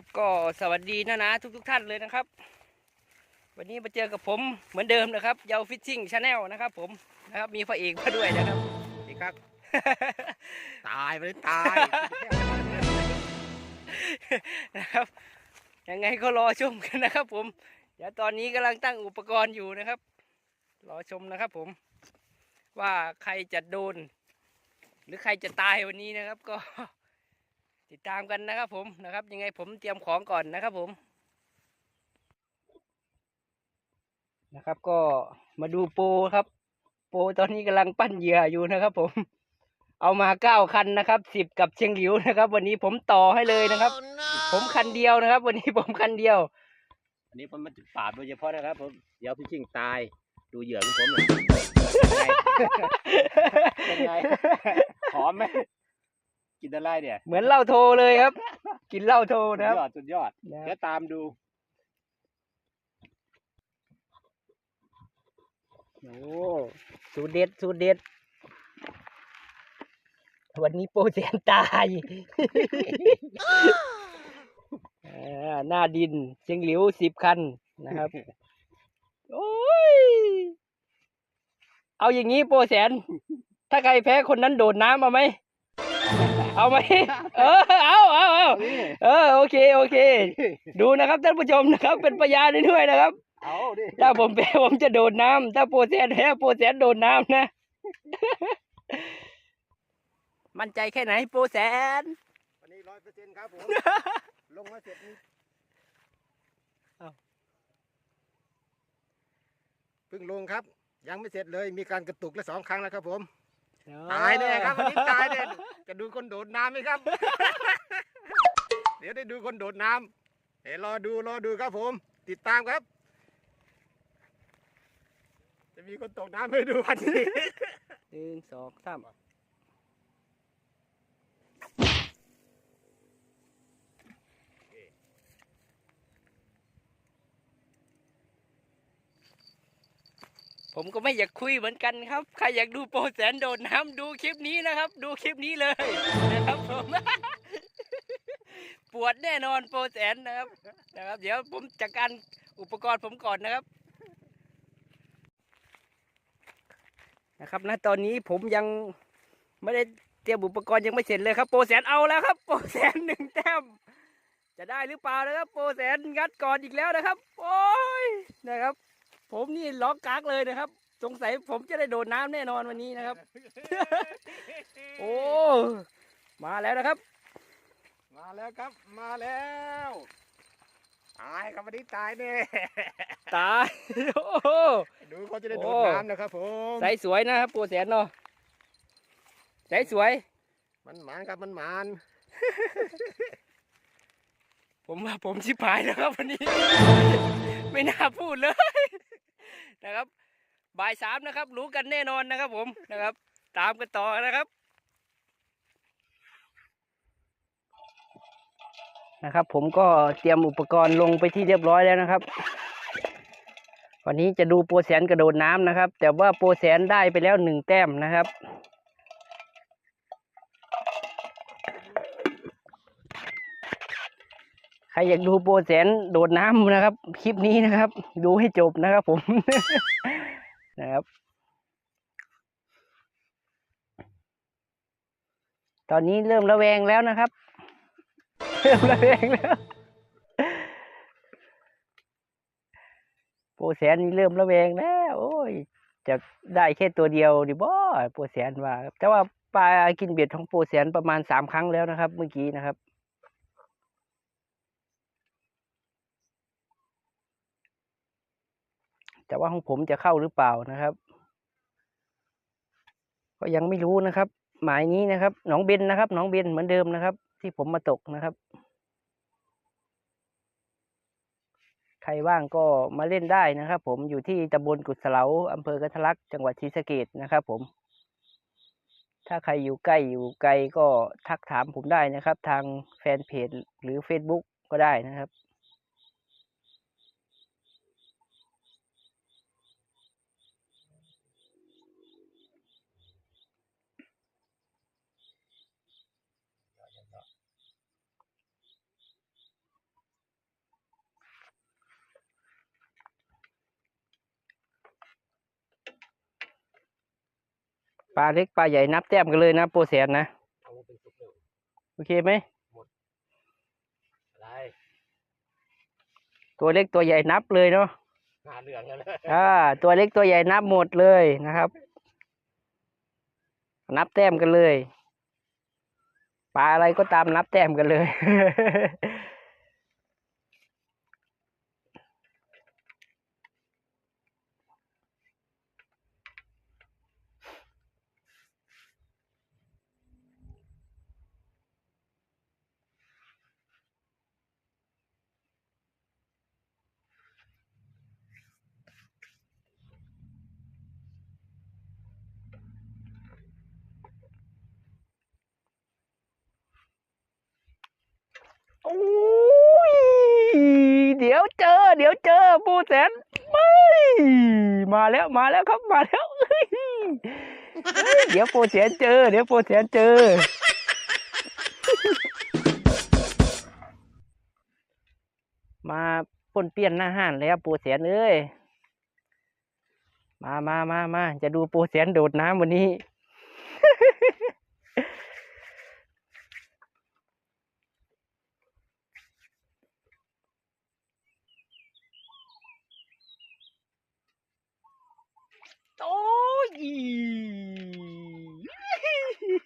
ครับก็สวัสดีนะนะทุกทุกๆท่านเลยนะครับ วันนี้มาเจอกับผมเหมือนเดิมนะครับเยาฟิชชิ่งชาแนลนะครับผมนะครับมีพระเอกมาด้วยนะครับนี่ครับ ตายไปเลยตายนะครับยังไงก็รอชมกันนะครับ ผมเดี๋ยวตอนนี้กำลังตั้งอุปกรณ์อยู่นะครับ รอชมนะครับ ผม ว่าใครจะโดน หรือใครจะตายวันนี้นะครับ ก็ ติดตามกันนะครับผมนะครับ ยังไงผมเตรียมของก่อนนะครับผม นะครับ ก็มาดูโปรครับ โปรตอนนี้กำลังปั้นเหยื่ออยู่นะครับ ผม เอามาเก้าคันนะครับสิบกับเชียงหลิวนะครับ วันนี้ผมต่อให้เลยนะครับ ผมคันเดียวนะครับ วันนี้ผมคันเดียว อันนี้ผมมาปราบโดยเฉพาะนะครับ ผมเดี๋ยวพี่ชิงตายดูเหยื่อของผมหน่อยเป็นไงหอมไหม กินอะไรเนี่ยเหมือนเหล้าโทเลยครับ กินเหล้าโทสุดนะครับ ยอดสุดยอดนะคเดี๋รัยบวตามดูโอ้สูตรเด็ดสูตรเด็ด วันนี้โปรเซียนตายอ่าหน้าดินเชียงหลิวสิบคันนะครับ โอ้ย เอาอย่างนี้โปรแสน ถ้าใครแพ้คนนั้นโดดน้ำเอาไหม เอาไหมเออเอาเอาเอาเอาดิเออโอเคโอเค ดูนะครับท่านผู้ชมนะครับ เป็นพยานให้ด้วยนะครับเอาดิถ้าผมแพ้ผมจะโดดน้ำถ้าโปรแสนแพ้โปรแสนโดดน้ำนะ มั่นใจแค่ไหนโปรแสนวันนี้ร้อยเปอร์เซ็นต์ครับผมลงมาเสร็จนี่เอ้าเพิ่งลงครับ ยังไม่เสร็จเลยมีการกระตุกและสองครั้งแล้วครับผม ตายแน่ครับวันนี้ตายแน่จะดูคนโดดน้ำไหมครับ เดี๋ยวได้ดูคนโดดน้ำเดี๋ยวรอดูรอดูครับผม ติดตามครับ จะมีคนตกน้ำให้ดูวันนี้หนึ่งสองสาม ผมก็ไม่อยากคุยเหมือนกันครับ ใครอยากดูโปรแสนโดดน้ำดูคลิปนี้นะครับ ดูคลิปนี้เลยนะครับผมปวดแน่นอนโปรแสนนะครับนะครับ เดี๋ยวผมจัดการอุปกรณ์ผมก่อนนะครับนะครับณตอนนี้ผมยังไม่ได้เตรียมอุปกรณ์ยังไม่เสร็จเลยครับ โปรแสนเอาแล้วครับ โปรแสนหนึ่งแต้มจะได้หรือเปล่านะครับ โปรแสนงัดก่อนอีกแล้วนะครับ โอ้ยนะครับ ผมนี่ล็อกกากเลยนะครับ สงสัยผมจะได้โดดน้ำแน่นอนวันนี้นะครับ โอ้ มาแล้วนะครับ มาแล้วครับ มาแล้ว ตายครับวันนี้ตายแน่ตาย โอ้โหดูเขาจะได้โดโอ้ดน้ำนะครับผมใสสวยนะครับโปรแสนเนาะใสสวย มันหมานครับมันหมานผมว่าผมชิบหายแล้วครับวันนี้ ไม่น่าพูดเลย นะครับ บ่ายสามนะครับ รู้กันแน่นอนนะครับผมนะครับ ตามกันต่อนะครับ นะครับ ผมก็เตรียมอุปกรณ์ลงไปที่เรียบร้อยแล้วนะครับ วันนี้จะดูโปรแสนกระโดดน้ำนะครับ แต่ว่าโปรแสนได้ไปแล้วหนึ่งแต้มนะครับ ใครอยากดูโปรแสนโดดน้ำนะครับ คลิปนี้นะครับ ดูให้จบนะครับผม นะครับ ตอนนี้เริ่มระแวงแล้วนะครับ เริ่มระแวงแล้วโปรแสนนี่เริ่มระแวงแล้ว โอ้ย จะได้แค่ตัวเดียวดิบ่โปรแสนว่าแต่ว่าปลากินเบ็ดของโปรแสนประมาณสามครั้งแล้วนะครับ เมื่อกี้นะครับ แต่ว่าของผมจะเข้าหรือเปล่านะครับ ก็ยังไม่รู้นะครับ หมายนี้นะครับหนองเบนนะครับหนองเบนเหมือนเดิมนะครับ ที่ผมมาตกนะครับ ใครว่างก็มาเล่นได้นะครับ ผมอยู่ที่ตำบลกุศเลาอำเภอกันทลักจังหวัดศรีสะเกดนะครับ ผม ถ้าใครอยู่ใกล้อยู่ไกลก็ทักถามผมได้นะครับ ทางแฟนเพจหรือ Facebook ก็ได้นะครับ ลาเล็กปลาใหญ่นับแต้มกันเลยนะโปรแสนนะเอาเป็นสุกเร็วโอเคไหมอะไรตัวเล็กตัวใหญ่นับเลยเนาะหาเรื่องกันเลยอ่าตัวเล็กตัวใหญ่นับหมดเลยนะครับ นับแต้มกันเลย ปลาอะไรก็ตามนับแต้มกันเลย โอ้ยเดี๋ยว เดี๋ยวเจอปูแสนไม่มาแล้วมาแล้วครับมาแล้วเฮ้ยเฮ้ยเดี๋ยวปูแสนเจอ เดี๋ยวปูแสนเจอ มาปนเปี้ยนหน้าห้านแล้วปูแสนเอ้ยมามามามาจะดูปูแสนโดดน้ำวันนี้ โอ้ย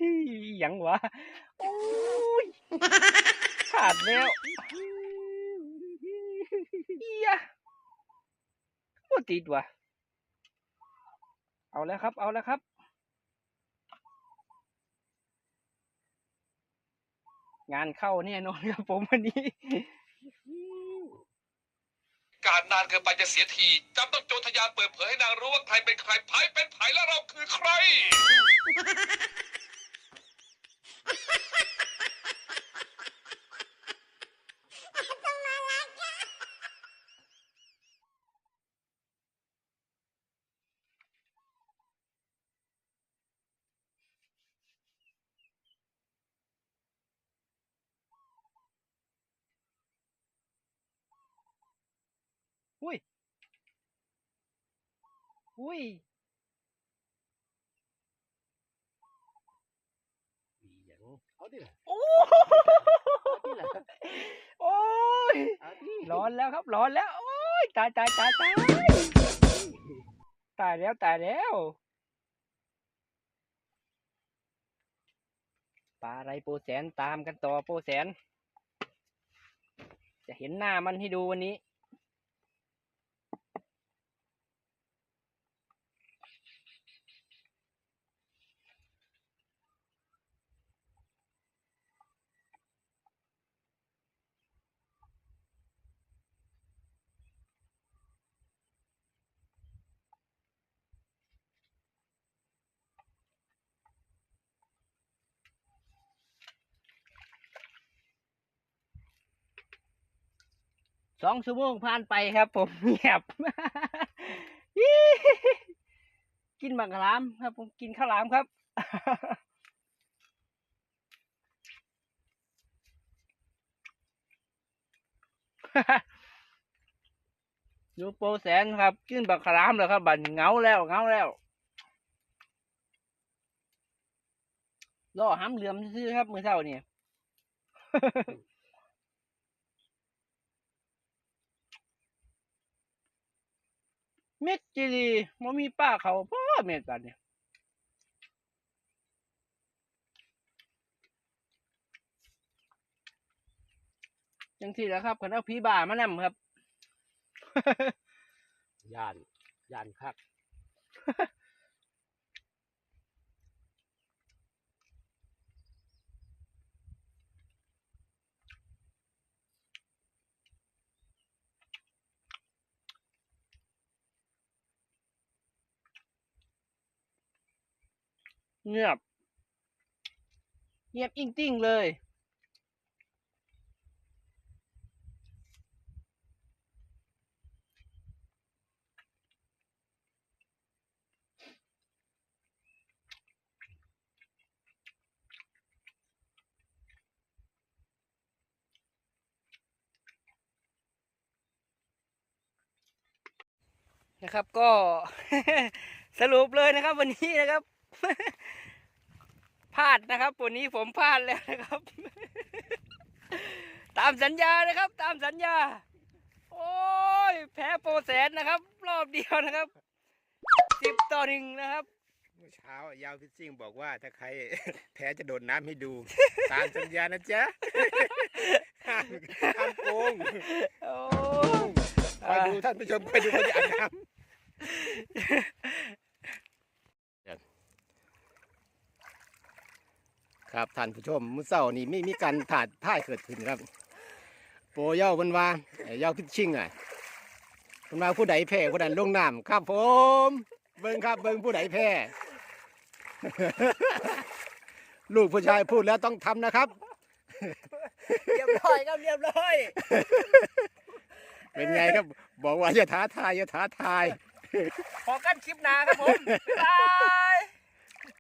ห ยังวะโอ้ยขาดแล้วเอียโอ้ติดว่ะ เอาแล้วครับ เอาแล้วครับ งานเข้าแน่นอนครับผมวันนี้ การนานเกินไปจะเสียทีจำต้องโจรทยานเปิดเผยให้นางรู้ว่าใครเป็นใครไผเป็นไผและเราคือใคร อุ้ย อุ้ยเอาดิโอ้เอาดิแหละโอ้ย เอาดิร้อนแล้วครับร้อนแล้ว โอ้ยตายตายตายตายตายแล้วตายแล้วปลาอะไรโปรแสนตามกันต่อโปรแสน จะเห็นหน้ามันให้ดูวันนี้ สองชั่วโมงผ่านไปครับ ผมเงียบกินบังคลามครับ ผมกินข้าวหลามครับดูโปรแสนครับกินบักขลามแล้วครับ บันเงาแล้วเงาแล้วล่อห้ำเหลื่อมซื้อครับมือเช้านี่ เม็ดจิรีมันมีป้าเขาพ่อเม็ดกันเนี่ยยังที่แล้วครับคันเอาผีบ่ามานำครับ ย่าน ย่านคัก เงียบ เงียบอิงติ้งเลย นะครับก็ สรุปเลยนะครับวันนี้นะครับ พลาดนะครับวันนี้ผมพลาดแล้วนะครับ ตามสัญญานะครับ ตามสัญญา โอ้ยแพ้โปรแสนนะครับ รอบเดียวนะครับสิบต่อหนึ่งนะครับเมื่อเช้ายาวพิชชิ่งบอกว่าถ้าใครแพ้จะโดดน้ำให้ดู ตามสัญญานะจ๊ะห้ามห้ามโกงโอ้คอยดูท่านผู้ชมคอยดูเขาจะอาบน้ำ ครับท่านผู้ชมมื้อเช้านี่มีมีการถ่ายท่ายเกิดขึ้นครับ โปรเย้ามันว่าไอ้เย้าพิชชิ่งอะมันว่าผู้ใดแพ้ผู้นั้นลงน้ำครับผม เบิ่งครับเบิ่งผู้ใดแพ้ลูกผู้ชายพูดแล้วต้องทำนะครับ เรียบร้อยครับเรียบร้อย เป็นไงครับ บอกว่าอย่าท้าทายอย่าท้าทาย พอกันคลิปหนาครับผมบ๊ายบาย